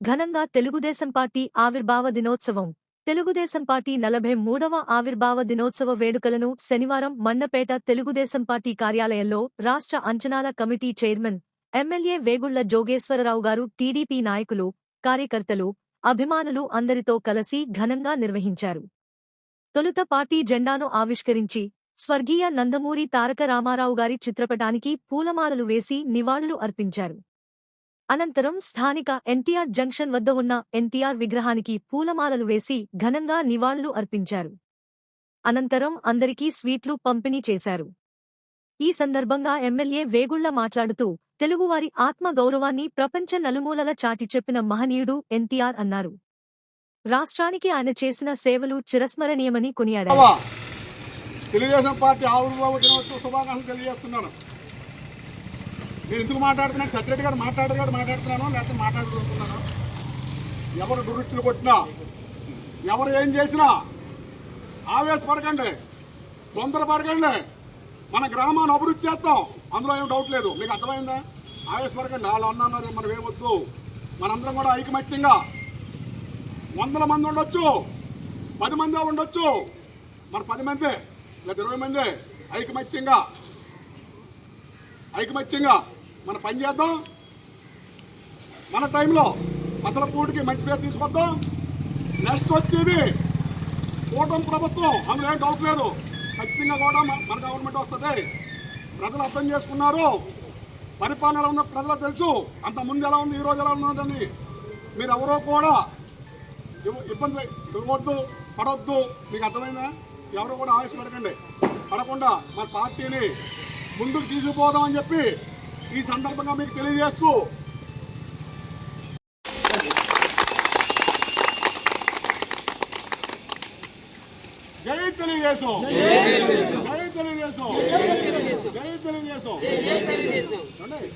ఘనంగా తెలుగుదేశం పార్టీ ఆవిర్భావ దినోత్సవం. తెలుగుదేశం పార్టీ నలభై మూడవ ఆవిర్భావ దినోత్సవ వేడుకలను శనివారం మండపేట తెలుగుదేశం పార్టీ కార్యాలయంలో రాష్ట్ర అంచనాల committee chairman MLA Vegulla Jogeswararao గారు టీడీపీ నాయకులు కార్యకర్తలు అభిమానులు అందరితో కలిసి ఘనంగా నిర్వహించారు. తొలుత పార్టీ జెండాను ఆవిష్కరించి స్వర్గీయ నందమూరి తారక రామారావు గారి చిత్రపటానికి పూలమాలలు వేసి నివాళులు అర్పించారు. అనంతరం స్థానిక ఎన్టీఆర్ జంక్షన్ వద్ద ఉన్న ఎన్టీఆర్ విగ్రహానికి పూలమాలలు వేసి ఘనంగా నివాళులు అర్పించారు. అనంతరం అందరికీ స్వీట్లు పంపిణీ చేశారు. ఈ సందర్భంగా ఎమ్మెల్యే వేగుళ్ళ మాట్లాడుతూ తెలుగువారి ఆత్మ గౌరవాన్ని ప్రపంచ నలుమూలల చాటి చెప్పిన మహనీయుడు ఎన్టీఆర్ అన్నారు. రాష్ట్రానికి ఆయన చేసిన సేవలు చిరస్మరణీయమని కొనియాడారు. తెలుగుదేశం పార్టీ ఆవిర్భావ దినోత్సవ శుభాకాంక్షలు తెలియజేస్తున్నాను. నేను ఎందుకు మాట్లాడుతున్నాను సత్యరెడ్డి గారు మాట్లాడారు గారు మాట్లాడుతున్నాను లేకపోతే మాట్లాడుతున్నాను ఎవరు దురుచులు కొట్టినా ఎవరు ఏం చేసినా ఆవేశపడకండి తొందరపడకండి. మన గ్రామాన్ని అభివృద్ధి చేస్తాం. అందులో ఏం డౌట్ లేదు. మీకు అర్థమైందా? ఆవేశపడకండి. వాళ్ళు అన్నారు మనం ఏమొద్దు మనందరం కూడా ఐకమత్యంగా వందల మంది ఉండొచ్చు పది మంది ఉండొచ్చు. మన పది మంది లేదా ఇరవై మంది ఐకమత్యంగా ఐకమత్యంగా మన పని చేద్దాం. మన టైంలో అసలు పూటికి మంచి పేరు తీసుకొద్దాం. నెక్స్ట్ వచ్చేది కూటమి ప్రభుత్వం. అందులో ఏం డౌట్ లేదు. ఖచ్చితంగా కూడా మన గవర్నమెంట్ వస్తుంది. ప్రజలు అర్థం చేసుకున్నారు. పరిపాలన ఎలా ఉందో ప్రజలకు తెలుసు. అంత ముందు ఎలా ఉంది ఈ రోజు ఎలా ఉన్నదని మీరు ఎవరో కూడా ఇబ్బంది ఇవ్వద్దు పడవద్దు మీకు అర్థమైందా? ఎవరు కూడా ఆవేశపడకండి. పడకుండా మన పార్టీని ముందుకు తీసుకుపోదామని చెప్పి ఈ సందర్భంగా మీకు తెలియజేస్తూ జై తెలుగుదేశం. జై తెలుగుదేశం. జై తెలుగుదేశం. రండి,